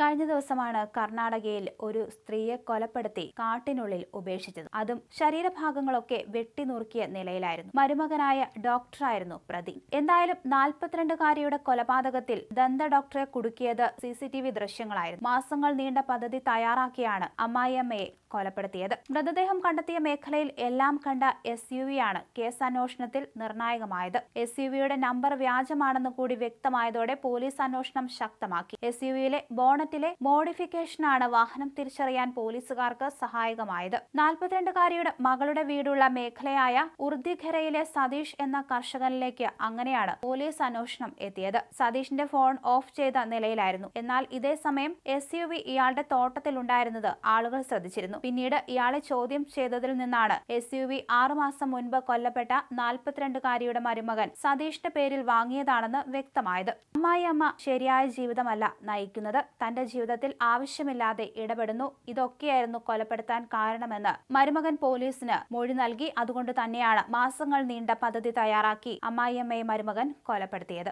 കഴിഞ്ഞ ദിവസമാണ് കർണാടകയിൽ ഒരു സ്ത്രീയെ കൊലപ്പെടുത്തി കാട്ടിനുള്ളിൽ ഉപേക്ഷിച്ചത്. അതും ശരീരഭാഗങ്ങളൊക്കെ വെട്ടിനുറുക്കിയ നിലയിലായിരുന്നു. മരുമകനായ ഡോക്ടറായിരുന്നു പ്രതി. എന്തായാലും നാൽപ്പത്തിരണ്ടുകാരിയുടെ കൊലപാതകത്തിൽ ദന്ത ഡോക്ടറെ കുടുക്കിയത് സി സി ടി വി ദൃശ്യങ്ങളായിരുന്നു. മാസങ്ങൾ നീണ്ട പദ്ധതി തയ്യാറാക്കിയാണ് അമ്മായിയമ്മയെ കൊലപ്പെടുത്തിയത്. മൃതദേഹം കണ്ടെത്തിയ മേഖലയിൽ എല്ലാം കണ്ട എസ് യു വി ആണ് കേസ് അന്വേഷണത്തിൽ നിർണായകമായത്. എസ് യു വിയുടെ നമ്പർ വ്യാജമാണെന്ന് കൂടി വ്യക്തമായതോടെ പോലീസ് അന്വേഷണം ശക്തമാക്കി. എസ് യു വിയിലെ ബോണറ്റിലെ മോഡിഫിക്കേഷനാണ് വാഹനം തിരിച്ചറിയാൻ പോലീസുകാർക്ക് സഹായകമായത്. നാൽപ്പത്തിരണ്ടുകാരിയുടെ മകളുടെ വീടുള്ള മേഖലയായ ഉർദിഖരയിലെ സതീഷ് എന്ന കർഷകനിലേക്ക് അങ്ങനെയാണ് പോലീസ് അന്വേഷണം എത്തിയത്. സതീഷിന്റെ ഫോൺ ഓഫ് ചെയ്ത നിലയിലായിരുന്നു. എന്നാൽ ഇതേ സമയം എസ് യു വി ഇയാളുടെ തോട്ടത്തിലുണ്ടായിരുന്നത് ആളുകൾ ശ്രദ്ധിച്ചിരുന്നു. പിന്നീട് ഇയാളെ ചോദ്യം ചെയ്തതിൽ നിന്നാണ് എസ് യു വി ആറുമാസം മുൻപ് കൊല്ലപ്പെട്ട നാൽപ്പത്തിരണ്ടുകാരിയുടെ മരുമകൻ സതീഷിന്റെ പേരിൽ വാങ്ങിയതാണെന്ന് വ്യക്തമായത്. അമ്മായി അമ്മ ശരിയായ ജീവിതമല്ല നയിക്കുന്നത്. തന്റെ ജീവിതത്തിൽ ആവശ്യമില്ലാതെ ഇടപെടുന്നു. ഇതൊക്കെയായിരുന്നു കൊലപ്പെടുത്താൻ കാരണമെന്ന് മരുമകൻ പോലീസിന് മൊഴി നൽകി. അതുകൊണ്ട് തന്നെയാണ് മാസങ്ങൾ നീണ്ട പദ്ധതി തയ്യാറാക്കി അമ്മായിയമ്മയെ മരുമകൻ കൊലപ്പെടുത്തിയത്.